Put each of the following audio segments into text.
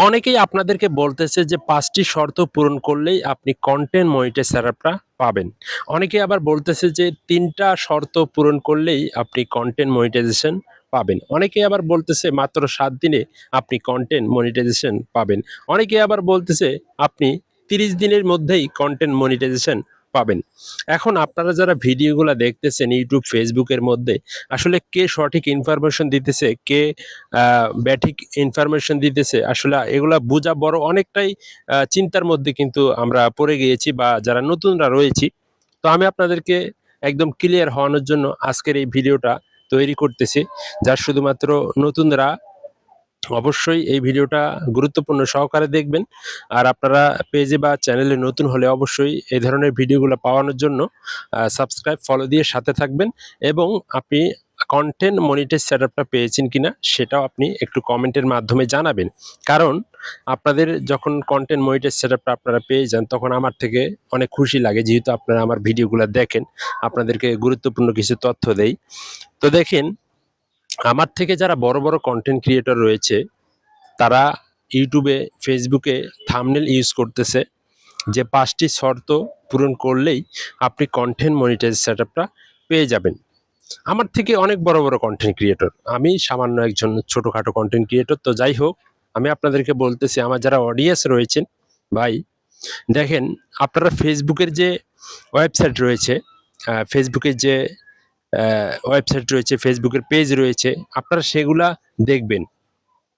অনেকেই আপনাদেরকে বলতেছে যে পাঁচটি শর্ত পূরণ করলেই আপনি কন্টেন্ট মনিটাইজারটা পাবেন। অনেকে আবার বলতেছে যে তিনটা শর্ত পূরণ করলেই আপনি কন্টেন্ট মনিটাইজেশন পাবেন। অনেকে আবার বলতেছে মাত্র সাত দিনে আপনি কন্টেন্ট মনিটাইজেশন পাবেন। অনেকে আবার বলতেছে আপনি তিরিশ দিনের মধ্যেই কন্টেন্ট মনিটাইজেশন পাবেন। এখন আপনারা যারা ভিডিওগুলো দেখতেছেন, ইউটিউব ফেসবুকের মধ্যে, আসলে কে সঠিক ইনফরমেশন দিতেছে, কে ব্যাঠিক ইনফরমেশন দিতেছে, আসলে এগুলা বোঝা বড় অনেকটাই চিন্তার মধ্যে কিন্তু আমরা পড়ে গিয়েছি বা যারা নতুনরা রয়েছি। তো আমি আপনাদেরকে একদম ক্লিয়ার হওয়ানোর জন্য আজকের এই ভিডিওটা তৈরি করতেছি, যা শুধুমাত্র নতুনরা অবশ্যই এই ভিডিওটা গুরুত্বপূর্ণ সহকারে দেখবেন। আর আপনারা পেজে বা চ্যানেলে নতুন হলে অবশ্যই এই ধরনের ভিডিওগুলো পাওয়ানোর জন্য সাবস্ক্রাইব ফলো দিয়ে সাথে থাকবেন এবং আপনি কন্টেন্ট মনিটাইজ সেটআপটা পেয়েছেন কিনা সেটাও আপনি একটু কমেন্টের মাধ্যমে জানাবেন। কারণ আপনাদের যখন কন্টেন্ট মনিটাইজ সেটআপটা আপনারা পেয়ে যান, তখন আমার থেকে অনেক খুশি লাগে যেহেতু আপনারা আমার ভিডিওগুলো দেখেন, আপনাদেরকে গুরুত্বপূর্ণ কিছু তথ্য দেই। তো দেখেন আমার থেকে যারা বড় বড় কন্টেন্ট ক্রিয়েটর রয়েছে, তারা ইউটিউবে ফেসবুকে থামনেল ইউজ করতেছে যে পাঁচটি শর্ত পূরণ করলেই আপনি কন্টেন্ট মনিটাইজ সেটআপটা পেয়ে যাবেন। আমার থেকে অনেক বড় বড় কন্টেন্ট ক্রিয়েটর আমি সামান্য একজন ছোটোখাটো কন্টেন্ট ক্রিয়েটর তো যাই হোক, আমি আপনাদেরকে বলতেছি, আমার যারা অডিয়েন্স রয়েছেন, ভাই, দেখেন, আপনারা ফেসবুকের যে ওয়েবসাইট রয়েছে ফেসবুকের যে ওয়েবসাইট রয়েছে ফেসবুকের পেজ রয়েছে, আপনারা সেগুলা দেখবেন।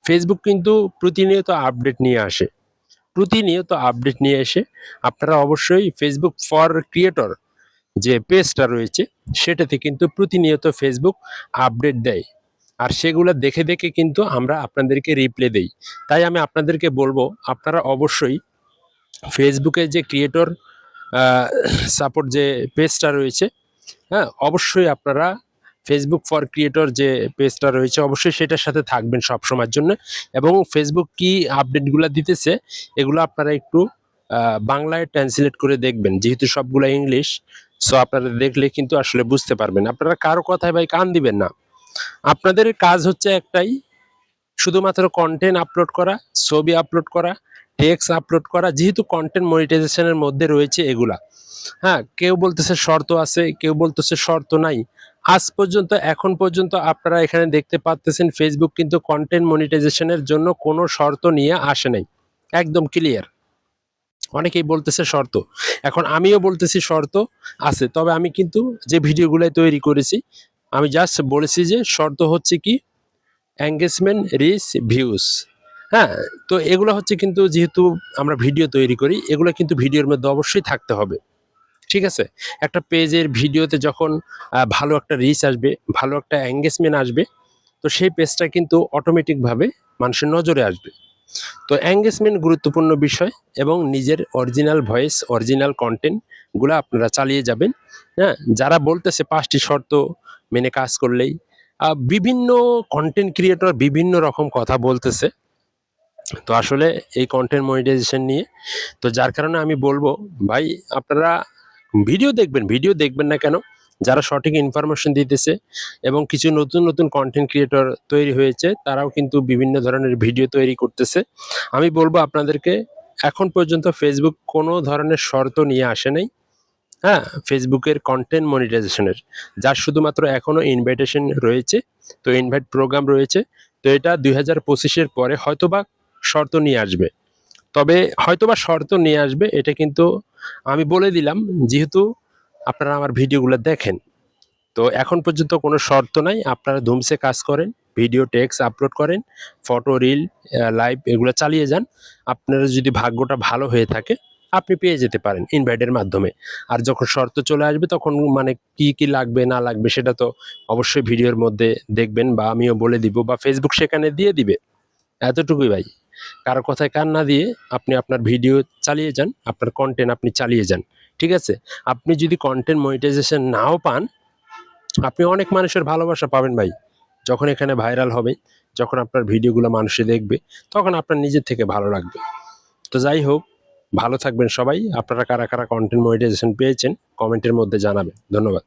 ফেসবুক কিন্তু প্রতিনিয়ত আপডেট নিয়ে আসে। প্রতিনিয়ত আপডেট নিয়ে এসে আপনারা অবশ্যই ফেসবুক ফর ক্রিয়েটর যে পেজটা রয়েছে, সেটাতে কিন্তু প্রতিনিয়ত ফেসবুক আপডেট দেয়। আর সেগুলো দেখে দেখে কিন্তু আমরা আপনাদেরকে রিপ্লে দেই। তাই আমি আপনাদেরকে বলব, আপনারা অবশ্যই ফেসবুকে যে ক্রিয়েটর সাপোর্ট যে পেজটা রয়েছে হ্যাঁ অবশ্যই আপনারা ফেসবুক ফর ক্রিয়েটর যে পেজটা রয়েছে, অবশ্যই সেটার সাথে থাকবেন সব সময়ের জন্য। এবং ফেসবুক কি আপডেটগুলো দিতেছে, এগুলো আপনারা একটু বাংলায় ট্রান্সলেট করে দেখবেন। যেহেতু সবগুলো ইংলিশ সো আপনারা দেখলে কিন্তু আসলে বুঝতে পারবেন। আপনারা কারও কথায় ভাই কান দিবেন না। আপনাদের কাজ হচ্ছে একটাই, শুধুমাত্র কন্টেন্ট আপলোড করা, ছবি আপলোড করা টেক্স আপলোড করা, যেহেতু কন্টেন্ট মনিটাইজেশনের মধ্যে রয়েছে এগুলা। হ্যাঁ কেউ বলতেছে শর্ত আছে, কেউ বলতেছে শর্ত নাই। আজ পর্যন্ত, এখন পর্যন্ত আপনারা এখানে দেখতে পাচ্তেছেন ফেসবুক কিন্তু কন্টেন্ট মনিটাইজেশনের জন্য কোনো শর্ত নিয়ে আসে নাই। একদম ক্লিয়ার অনেকেই বলতেছে শর্ত। এখন আমিও বলতেছি শর্ত আছে, তবে আমি কিন্তু যে ভিডিওগুলো তৈরি করেছি, আমি জাস্ট বলেছি যে শর্ত হচ্ছে কি এঙ্গেজমেন্ট রিচ ভিউজ হ্যাঁ তো এগুলো হচ্ছে কিন্তু যেহেতু আমরা ভিডিও তৈরি করি, এগুলো কিন্তু ভিডিওর মধ্যে অবশ্যই থাকতে হবে। ঠিক আছে? একটা পেজের ভিডিওতে যখন ভালো একটা রিচ আসবে, ভালো একটা এঙ্গেজমেন্ট আসবে, তো সেই পেজটা কিন্তু অটোমেটিকভাবে মানুষের নজরে আসবে। তো এঙ্গেজমেন্ট গুরুত্বপূর্ণ বিষয় এবং নিজের অরিজিনাল ভয়েস অরিজিনাল কন্টেন্টগুলো আপনারা চালিয়ে যাবেন। হ্যাঁ যারা বলতেছে পাঁচটি শর্ত মেনে কাজ করলেই বিভিন্ন কন্টেন্ট ক্রিয়েটর বিভিন্ন রকম কথা বলতেছে। তো আসলে এই কন্টেন্ট মনিটাইজেশন নিয়ে, তো যার কারণে আমি বলব, ভাই, আপনারা ভিডিও দেখবেন ভিডিও দেখবেন না কেন? যারা সঠিক ইনফরমেশন দিতেছে এবং কিছু নতুন নতুন কন্টেন্ট ক্রিয়েটর তৈরি হয়েছে, তারাও কিন্তু বিভিন্ন ধরনের ভিডিও তৈরি করতেছে। আমি বলব আপনাদেরকে, এখন পর্যন্ত ফেসবুক কোনো ধরনের শর্ত নিয়ে আসে নাই। হ্যাঁ ফেসবুকের কন্টেন্ট মনিটাইজেশনের যার শুধুমাত্র এখনও ইনভাইটেশন রয়েছে, তো ইনভাইট প্রোগ্রাম রয়েছে, তো এটা দুই হাজার পঁচিশের পরে হয়তোবা শর্ত নিয়ে আসবে। তবে হয়তোবা শর্ত নিয়ে আসবে, এটা কিন্তু আমি বলে দিলাম, যেহেতু আপনারা আমার ভিডিওগুলো দেখেন। তো এখন পর্যন্ত কোনো শর্ত নাই, আপনারা ধুমসে কাজ করেন, ভিডিও টেক্স আপলোড করেন, ফটো, রিল লাইভ এগুলো চালিয়ে যান। আপনারা যদি ভাগ্যটা ভালো হয়ে থাকে, আপনি পেয়ে যেতে পারেন ইনভাইটের মাধ্যমে। আর যখন শর্ত চলে আসবে, তখন মানে কি কি লাগবে, না লাগবে, সেটা তো অবশ্যই ভিডিওর মধ্যে দেখবেন বা আমিও বলে দিব বা ফেসবুক সেখানে দিয়ে দিবে। এতটুকুই ভাই। কারও কথায় কান না দিয়ে আপনি আপনার ভিডিও চালিয়ে যান, আপনার কন্টেন্ট আপনি চালিয়ে যান, ঠিক আছে? আপনি যদি কন্টেন্ট মনিটাইজেশন নাও পান, আপনি অনেক মানুষের ভালোবাসা পাবেন ভাই। যখন এখানে ভাইরাল হবে, যখন আপনার ভিডিওগুলো মানুষে দেখবে, তখন আপনার নিজের থেকে ভালো লাগবে। তো যাই হোক, ভালো থাকবেন সবাই। আপনারা কারা কারা কন্টেন্ট মনিটাইজেশন পেয়েছেন কমেন্টের মধ্যে জানাবেন। ধন্যবাদ।